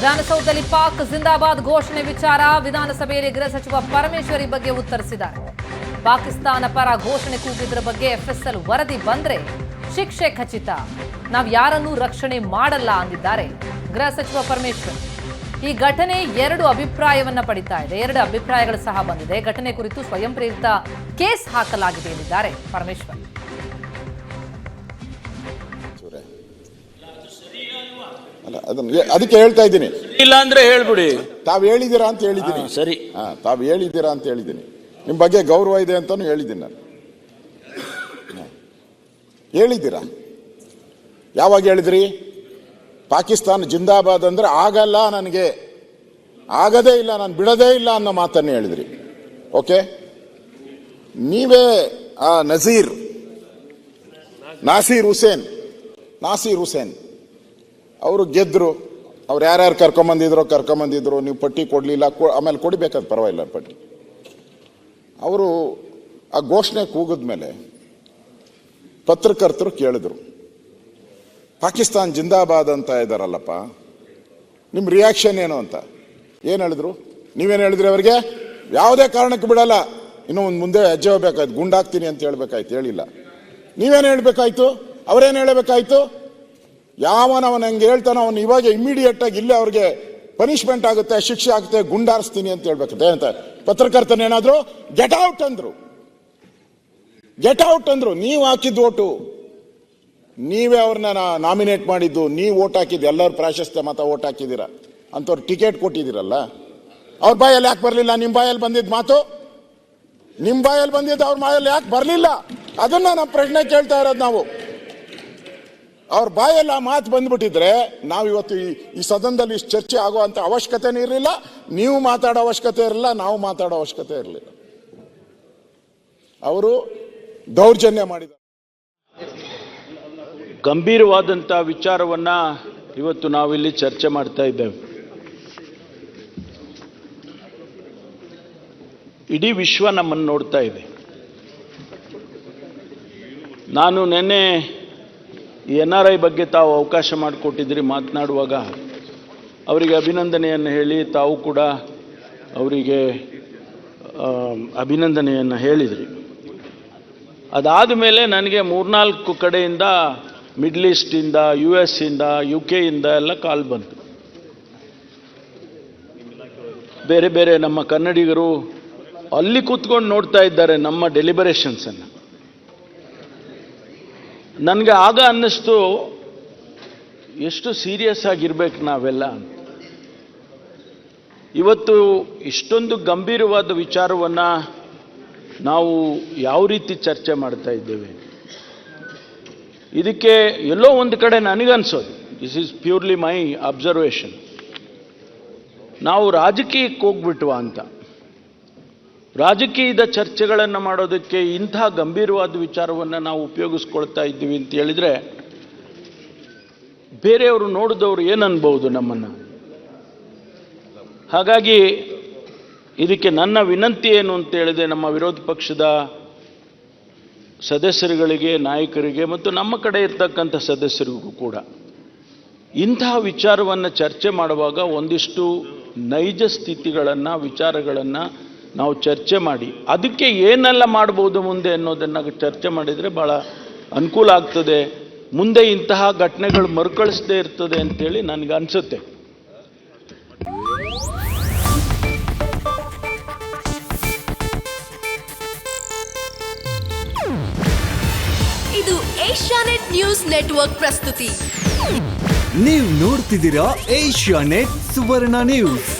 ವಿಧಾನಸೌಧದಲ್ಲಿ ಪಾಕ್ ಜಿಂದಾಬಾದ್ ಘೋಷಣೆ ವಿಚಾರ ವಿಧಾನಸಭೆಯಲ್ಲಿ ಗೃಹ ಸಚಿವ ಪರಮೇಶ್ವರಿ ಬಗ್ಗೆ ಉತ್ತರಿಸಿದ್ದಾರೆ. ಪಾಕಿಸ್ತಾನ ಪರ ಘೋಷಣೆ ಕೂಗಿದ್ರ ಬಗ್ಗೆ ಎಫ್ಎಸ್ಎಲ್ ವರದಿ ಬಂದ್ರೆ ಶಿಕ್ಷೆ ಖಚಿತ. ನಾವು ಯಾರನ್ನೂ ರಕ್ಷಣೆ ಮಾಡಲ್ಲ ಅಂದಿದ್ದಾರೆ ಗೃಹ ಸಚಿವ ಪರಮೇಶ್ವರ್. ಈ ಘಟನೆ ಎರಡು ಅಭಿಪ್ರಾಯವನ್ನ ಪಡಿತಾ ಇದೆ. ಎರಡು ಅಭಿಪ್ರಾಯಗಳು ಸಹ ಬಂದಿದೆ. ಘಟನೆ ಕುರಿತು ಸ್ವಯಂ ಪ್ರೇರಿತ ಕೇಸ್ ಹಾಕಲಾಗಿದೆ ಎಂದಿದ್ದಾರೆ ಪರಮೇಶ್ವರ್. ಅದನ್ನ ಅದಕ್ಕೆ ಹೇಳ್ತಾ ಇದ್ದೀನಿ. ಇಲ್ಲ ಅಂದ್ರೆ ಹೇಳ್ಬಿಡಿ. ತಾವು ಹೇಳಿದ್ದೀರಾ ಅಂತ ಹೇಳಿದ್ದೀನಿ. ಸರಿ. ಹಾ ತಾವು ಹೇಳಿದ್ದೀರಾ ಅಂತ ಹೇಳಿದ್ದೀನಿ. ನಿಮ್ಮ ಬಗ್ಗೆ ಗೌರವ ಇದೆ ಅಂತಾನು ಹೇಳಿದ್ದೀನಿ ನಾನು. ಹಾ. ಹೇಳಿದ್ದೀರಾ? ಯಾವಾಗ ಹೇಳಿದ್ರಿ? ಪಾಕಿಸ್ತಾನ ಜಿಂದಾಬಾದ್ ಅಂದ್ರೆ ಆಗಲ್ಲ ನನಗೆ. ಆಗದೇ ಇಲ್ಲ ನಾನು ಬಿಡದೇ ಇಲ್ಲ ಅನ್ನೋ ಮಾತನ್ನು ಹೇಳಿದ್ರಿ. ಓಕೆ? ನೀವೇ ಆ ನಜೀರ್ ನಾಸೀರ್ ಹುಸೇನ್ ನಾಸೀರ್ ಹುಸೇನ್. ಅವರು ಗೆದ್ರು. ಅವ್ರು ಯಾರ್ಯಾರು ಕರ್ಕೊಂಬಂದಿದ್ರು ಕರ್ಕೊಂಬಂದಿದ್ರು. ನೀವು ಪಟ್ಟಿ ಕೊಡಲಿಲ್ಲ ಆಮೇಲೆ ಕೊಡಿಬೇಕಾದ ಪರವಾಗಿಲ್ಲ ಪಟ್ಟಿ. ಅವರು ಆ ಘೋಷಣೆ ಕೂಗಿದ್ಮೇಲೆ ಪತ್ರಕರ್ತರು ಕೇಳಿದ್ರು. ಪಾಕಿಸ್ತಾನ್ ಜಿಂದಾಬಾದ್ ಅಂತ ಇದ್ದಾರಲ್ಲಪ್ಪ ನಿಮ್ಮ ರಿಯಾಕ್ಷನ್ ಏನು ಅಂತ? ಏನು ಹೇಳಿದ್ರು? ನೀವೇನು ಹೇಳಿದ್ರಿ ಅವರಿಗೆ? ಯಾವುದೇ ಕಾರಣಕ್ಕೆ ಬಿಡಲ್ಲ. ಇನ್ನೂ ಒಂದು ಮುಂದೆ ಹೆಜ್ಜೆ ಹೋಗ್ಬೇಕಾಯ್ತು ಗುಂಡಾಗ್ತೀನಿ ಅಂತ ಹೇಳ್ಬೇಕಾಯ್ತು, ಹೇಳಿಲ್ಲ. ನೀವೇನು ಹೇಳಬೇಕಾಯ್ತು? ಅವರೇನು ಹೇಳಬೇಕಾಯ್ತು? ಯಾವನವನ ಹೆಂಗೆ ಹೇಳ್ತಾನೋ ಅವನು ಇವಾಗ ಇಮಿಡಿಯೇಟ್ ಆಗಿ ಇಲ್ಲೇ ಅವ್ರಿಗೆ ಪನಿಷ್ಮೆಂಟ್ ಆಗುತ್ತೆ, ಶಿಕ್ಷೆ ಆಗುತ್ತೆ, ಗುಂಡಾರಿಸ್ತೀನಿ ಅಂತ ಹೇಳ್ಬೇಕು ಅಂತ ಪತ್ರಕರ್ತನೇನಾದ್ರು ಗೆಟ್ ಔಟ್ ಅಂದ್ರು. ಗೆಟ್ ಔಟ್ ಅಂದ್ರು. ನೀವು ಹಾಕಿದ್ ಓಟು. ನೀವೇ ಅವ್ರನ್ನ ನಾಮಿನೇಟ್ ಮಾಡಿದ್ದು. ನೀವು ಓಟ್ ಹಾಕಿದ್ದು. ಎಲ್ಲರೂ ಪ್ರಾಶಸ್ತ್ಯ ಮತ ಓಟ್ ಹಾಕಿದ್ದೀರಾ? ಅಂಥವ್ರು ಟಿಕೆಟ್ ಕೊಟ್ಟಿದ್ದೀರಲ್ಲ? ಅವ್ರ ಬಾಯಲ್ಲಿ ಯಾಕೆ ಬರಲಿಲ್ಲ? ನಿಮ್ಮ ಬಾಯಲ್ಲಿ ಬಂದಿದ್ದ ಮಾತು? ನಿಮ್ಮ ಬಾಯಲ್ಲಿ ಬಂದಿದ್ದು ಅವ್ರ ಬಾಯಲ್ಲಿ ಯಾಕೆ ಬರಲಿಲ್ಲ? ಅದನ್ನ ನಮ್ಮ ಪ್ರಶ್ನೆ ಕೇಳ್ತಾ ಇರೋದು ನಾವು. ಅವ್ರ ಬಾಯಲ್ಲಿ ಆ ಮಾತು ಬಂದ್ಬಿಟ್ಟಿದ್ರೆ ನಾವು ಇವತ್ತು ಈ ಈ ಸದನದಲ್ಲಿ ಇಷ್ಟು ಚರ್ಚೆ ಆಗುವಂಥ ಅವಶ್ಯಕತೆನೇ ಇರಲಿಲ್ಲ. ನೀವು ಮಾತಾಡೋ ಅವಶ್ಯಕತೆ ಇರಲಿಲ್ಲ, ನಾವು ಮಾತಾಡೋ ಅವಶ್ಯಕತೆ ಇರಲಿಲ್ಲ. ಅವರು ದೌರ್ಜನ್ಯ ಮಾಡಿದ ಗಂಭೀರವಾದಂಥ ವಿಚಾರವನ್ನ ಇವತ್ತು ನಾವಿಲ್ಲಿ ಚರ್ಚೆ ಮಾಡ್ತಾ ಇದ್ದೇವೆ. ಇಡೀ ವಿಶ್ವ ನಮ್ಮನ್ನು ನೋಡ್ತಾ ಇದೆ. ನಾನು ನಿನ್ನೆ ಎನ್ ಆರ್ ಐ ಬಗ್ಗೆ ತಾವು ಅವಕಾಶ ಮಾಡಿಕೊಟ್ಟಿದ್ರಿ ಮಾತನಾಡುವಾಗ ಅವರಿಗೆ ಅಭಿನಂದನೆಯನ್ನು ಹೇಳಿ ತಾವು ಕೂಡ ಅವರಿಗೆ ಅಭಿನಂದನೆಯನ್ನು ಹೇಳಿದ್ರಿ. ಅದಾದ ಮೇಲೆ ನನಗೆ ಮೂರ್ನಾಲ್ಕು ಕಡೆಯಿಂದ ಮಿಡ್ಲ್ ಈಸ್ಟಿಂದ ಯು ಎಸ್ ಇಂದ ಯು ಇಂದ ಎಲ್ಲ ಕಾಲ್ ಬಂತು. ಬೇರೆ ಬೇರೆ ನಮ್ಮ ಕನ್ನಡಿಗರು ಅಲ್ಲಿ ಕೂತ್ಕೊಂಡು ನೋಡ್ತಾ ಇದ್ದಾರೆ ನಮ್ಮ ಡೆಲಿಬರೇಷನ್ಸನ್ನು ನನಗೆ ಆಗ ಅನ್ನಿಸ್ತು, ಎಷ್ಟು ಸೀರಿಯಸ್ ಆಗಿರ್ಬೇಕು ನಾವೆಲ್ಲ ಇವತ್ತು ಇಷ್ಟೊಂದು ಗಂಭೀರವಾದ ವಿಚಾರವನ್ನು ನಾವು ಯಾವ ರೀತಿ ಚರ್ಚೆ ಮಾಡ್ತಾ ಇದ್ದೇವೆ? ಇದಕ್ಕೆ ಎಲ್ಲೋ ಒಂದು ಕಡೆ ನನಗನ್ಸೋದು. This is purely my observation ನಾವು ರಾಜಕೀಯಕ್ಕೆ ಹೋಗ್ಬಿಟ್ವಾ ಅಂತ. ರಾಜಕೀಯದ ಚರ್ಚೆಗಳನ್ನು ಮಾಡೋದಕ್ಕೆ ಇಂಥ ಗಂಭೀರವಾದ ವಿಚಾರವನ್ನು ನಾವು ಉಪಯೋಗಿಸ್ಕೊಳ್ತಾ ಇದ್ದೀವಿ ಅಂತ ಹೇಳಿದರೆ, ಬೇರೆಯವರು ನೋಡಿದವರು ಏನು ಅನ್ಬೋದು ನಮ್ಮನ್ನು? ಹಾಗಾಗಿ ಇದಕ್ಕೆ ನನ್ನ ವಿನಂತಿ ಏನು ಅಂತ ಹೇಳಿದೆ ನಮ್ಮ ವಿರೋಧ ಪಕ್ಷದ ಸದಸ್ಯರುಗಳಿಗೆ, ನಾಯಕರಿಗೆ ಮತ್ತು ನಮ್ಮ ಕಡೆ ಇರ್ತಕ್ಕಂಥ ಸದಸ್ಯರಿಗೂ ಕೂಡ ಇಂತಹ ವಿಚಾರವನ್ನು ಚರ್ಚೆ ಮಾಡುವಾಗ ಒಂದಿಷ್ಟು ನೈಜ ಸ್ಥಿತಿಗಳನ್ನು, ವಿಚಾರಗಳನ್ನು ನಾವು ಚರ್ಚೆ ಮಾಡಿ. ಅದಕ್ಕೆ ಏನೆಲ್ಲ ಮಾಡ್ಬೋದು ಮುಂದೆ ಅನ್ನೋದನ್ನು ಚರ್ಚೆ ಮಾಡಿದರೆ ಭಾಳ ಅನುಕೂಲ ಆಗ್ತದೆ. ಮುಂದೆ ಇಂತಹ ಘಟನೆಗಳು ಮರುಕಳಿಸದೇ ಇರ್ತದೆ ಅಂತೇಳಿ ನನಗೆ ಅನಿಸುತ್ತೆ. ಇದು ಏಷ್ಯಾನೆಟ್ ನ್ಯೂಸ್ ನೆಟ್ವರ್ಕ್ ಪ್ರಸ್ತುತಿ. ನೀವು ನೋಡ್ತಿದ್ದೀರಾ ಏಷ್ಯಾ ನೆಟ್ ಸುವರ್ಣ ನ್ಯೂಸ್.